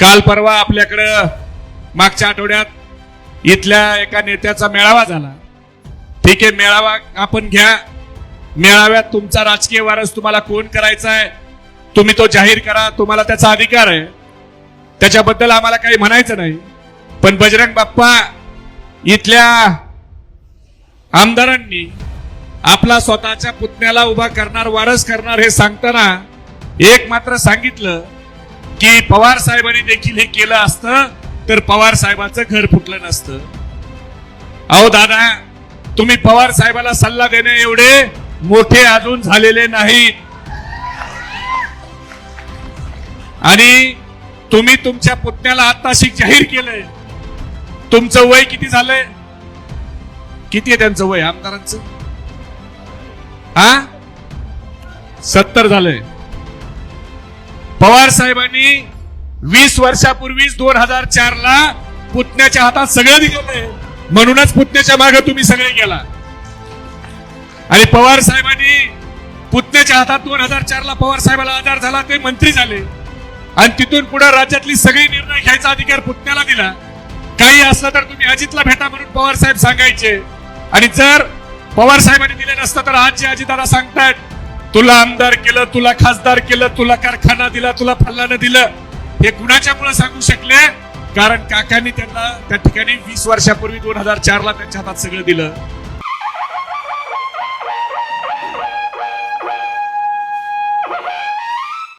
काल परवा आपल्याकडं मागच्या आठवड्यात इथल्या एका नेत्याचा मेळावा झाला. ठीक आहे मेळावा आपण घ्या. मेळाव्यात तुमचा राजकीय वारस तुम्हाला कोण करायचा आहे तुम्ही तो जाहीर करा तुम्हाला त्याचा अधिकार आहे. त्याच्याबद्दल आम्हाला काही म्हणायचं नाही. पण बजरंग बाप्पा इथल्या आमदारांनी आपला स्वतःच्या पुतण्याला उभा करणार वारस करणार हे सांगताना एक मात्र सांगितलं की पवार साहेबांनी देखील हे केलं असतं तर पवार साहेबांचं घर फुटलं नसतं. अहो दादा तुम्ही पवार साहेबाला सल्ला देणे एवढे मोठे अजून झालेले नाहीत आणि तुम्ही तुमच्या पुतण्याला आत्ताशी जाहीर केलंय. तुमचं वय किती झालंय? किती आहे त्यांचं वय आमदारांचं? हा? सत्तर झालंय. पवार साहेबांनी वीस वर्षापूर्वीच दोन हजार चार ला पुतण्याच्या हातात सगळं दिलेलं म्हणूनच पुतण्याच्या मागे तुम्ही सगळे गेला. आणि पवार साहेबांनी पुतण्याच्या हातात दोन हजार चार ला पवार साहेबाला आधार झाला ते मंत्री झाले. आणि तिथून पुढे राज्यातली सगळी निर्णय घ्यायचा अधिकार पुतण्याला दिला. काही असलं तर तुम्ही अजितला भेटा म्हणून पवार साहेब सांगायचे. आणि जर पवार साहेबांनी दिले नसतं तर आज जे अजिताला सांगतायत तुला आमदार केलं तुला खासदार केलं तुला कारखाना दिला तुला फल्लानं दिलं हे कुणाच्यामुळे सांगू शकले? कारण काकांनी त्यांना त्या ठिकाणी वीस वर्षापूर्वी दोन हजार चार ला त्यांच्या हातात सगळं दिलं.